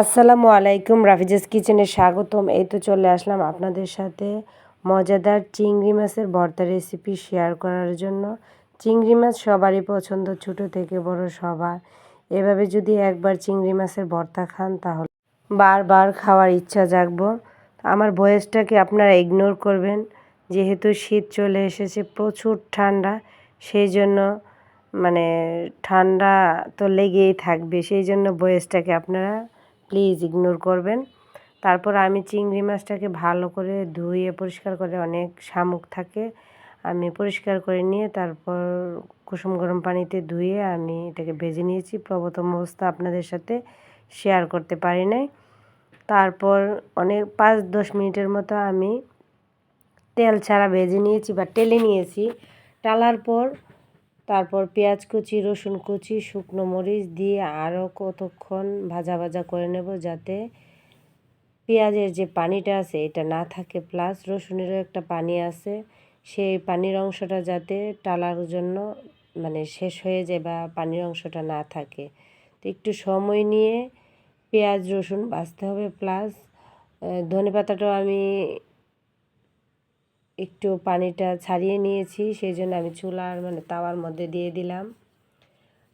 আসসালামু আলাইকুম, রাফিজাস কিচেনে স্বাগতম। এই তো চলে আসলাম আপনাদের সাথে মজাদার চিংড়ি মাছের ভর্তা রেসিপি শেয়ার করার জন্য। চিংড়ি মাছ সবারই পছন্দ, ছোট থেকে বড় সবার। এভাবে যদি একবার চিংড়ি মাছের ভর্তা খান তাহলে বারবার খাওয়ার ইচ্ছা জাগব। আমার ভয়েসটাকে আপনারা ইগনোর করবেন, যেহেতু শীত চলে এসেছে, প্রচুর ঠান্ডা, সেই জন্য মানে ঠান্ডা তো লেগেই থাকবে, সেই জন্য ভয়েসটাকে আপনারা প্লিজ ইগনোর করবেন। তারপর আমি চিংড়ি মাছটাকে ভালো করে ধুয়ে পরিষ্কার করে অনেক শামুক থাকে, আমি পরিষ্কার করে নিয়ে তারপর কুসুম গরম পানিতে ধুয়ে আমি এটাকে ভেজে নিয়েছি। প্রথম অবস্থা আপনাদের সাথে শেয়ার করতে পারি নাই। তারপর অনেক পাঁচ দশ মিনিটের মতো আমি তেল ছাড়া ভেজে নিয়েছি বা টেলে নিয়েছি। টালার পর তারপর পেঁয়াজ কুচি, রসুন কুচি, শুকনো মরিচ দিয়ে আরও কতক্ষণ ভাজা ভাজা করে নেব যাতে পেঁয়াজের যে পানিটা আছে এটা না থাকে। প্লাস রসুনেরও একটা পানি আছে, সেই পানির অংশটা যাতে টালার জন্য মানে শেষ হয়ে যায় বা পানির অংশটা না থাকে। তো একটু সময় নিয়ে পেঁয়াজ, রসুন বাছতে হবে। প্লাস ধনে পাতাটাও আমি একটু পানিটা ছাড়িয়ে নিয়েছি সেই জন্য আমি চুলার মানে তাওয়ার মধ্যে দিয়ে দিলাম।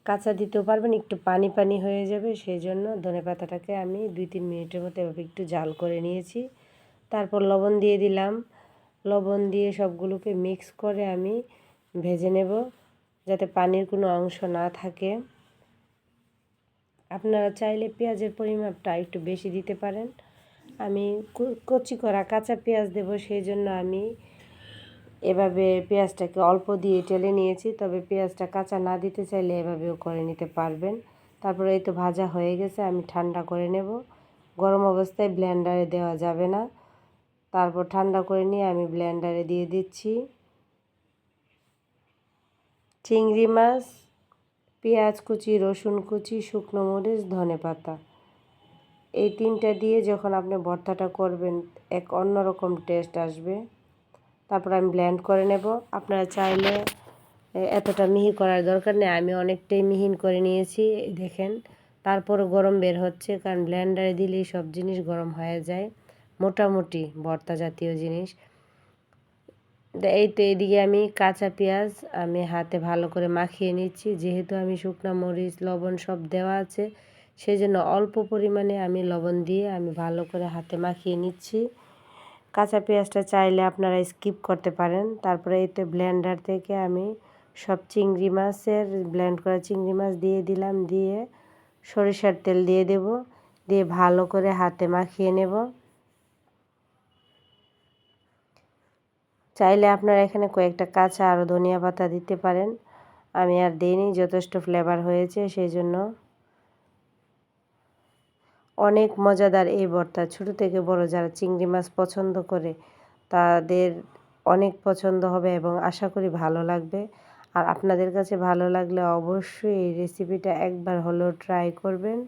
কাঁচা দিতেও পারবেন, একটু পানি পানি হয়ে যাবে সেই জন্য ধনে পাতাটাকে আমি দুই তিন মিনিটের মতো এভাবে একটু জাল করে নিয়েছি। তারপর লবণ দিয়ে দিলাম। লবণ দিয়ে সবগুলোকে মিক্স করে আমি ভেজে নেব, যাতে পানির কোনো অংশ না থাকে। আপনারা চাইলে পেঁয়াজের পরিমাপটা একটু বেশি দিতে পারেন। আমি কচি করা কাঁচা পেঁয়াজ দেব সেই জন্য আমি এভাবে পেঁয়াজটাকে অল্প দিয়ে টেলে নিয়েছি, তবে পেঁয়াজটা কাঁচা না দিতে চাইলে এভাবেও করে নিতে পারবেন। তারপরে এই তো ভাজা হয়ে গেছে, আমি ঠান্ডা করে নেব। গরম অবস্থায় ব্লেন্ডারে দেওয়া যাবে না। তারপর ঠান্ডা করে নিয়ে আমি ব্লেন্ডারে দিয়ে দিচ্ছি। চিংড়ি মাছ, পেঁয়াজ কুচি, রসুন কুচি, শুকনো মরিচ, ধনে পাতা। এই তিনটা দিয়ে যখন আপনি ভর্তাটা করবেন, এক অন্যরকম টেস্ট আসবে। তারপর আমি ব্ল্যান্ড করে নেব। আপনারা চাইলে এতটা মিহি করার দরকার নেই। আমি অনেকটাই মিহিন করে নিয়েছি দেখেন। তারপর গরম বের হচ্ছে, কারণ ব্লেন্ডারে দিলেই সব জিনিস গরম হয়ে যায়। মোটামুটি ভর্তা জাতীয় জিনিস। এই তো এদিকে আমি কাঁচা পেঁয়াজ আমি হাতে ভালো করে মাখিয়ে নিচ্ছি। যেহেতু আমি শুকনা মরিচ, লবণ সব দেওয়া আছে সেই জন্য অল্প পরিমাণে আমি লবণ দিয়ে আমি ভালো করে হাতে মাখিয়ে নিচ্ছি। কাঁচা পেঁয়াজটা চাইলে আপনারা স্কিপ করতে পারেন। তারপরে এতে ব্লেন্ডার থেকে আমি সব চিংড়ি মাছের ব্লেন্ড করা চিংড়ি মাছ দিয়ে দিলাম, দিয়ে সরিষার তেল দিয়ে দেব। দিয়ে ভালো করে হাতে মাখিয়ে নেব। চাইলে আপনারা এখানে কয়েকটা কাঁচা আরও ধনিয়া পাতা দিতে পারেন। আমি আর দিইনি, যথেষ্ট ফ্লেভার হয়েছে, সেই জন্য অনেক মজাদার এই ভর্তা ছোটো থেকে বড় যারা চিংড়ি মাছ পছন্দ করে, তাদের অনেক পছন্দ হবে এবং আশা করি ভালো লাগবে। আর আপনাদের কাছে ভালো লাগলে অবশ্যই এই রেসিপিটা একবার হলেও ট্রাই করবেন।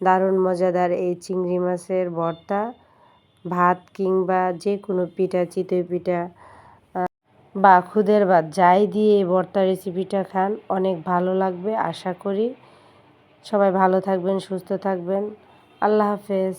দারুণ মজাদার এই চিংড়ি মাছের ভর্তা ভাত কিংবা যে কোনো পিঠা, চিতই পিঠা বা খুদের ভাত, যাই দিয়ে এই ভর্তা রেসিপিটা খান, অনেক ভালো লাগবে, আশা করি। সবাই ভালো থাকবেন, সুস্থ থাকবেন। আল্লাহ হাফেজ।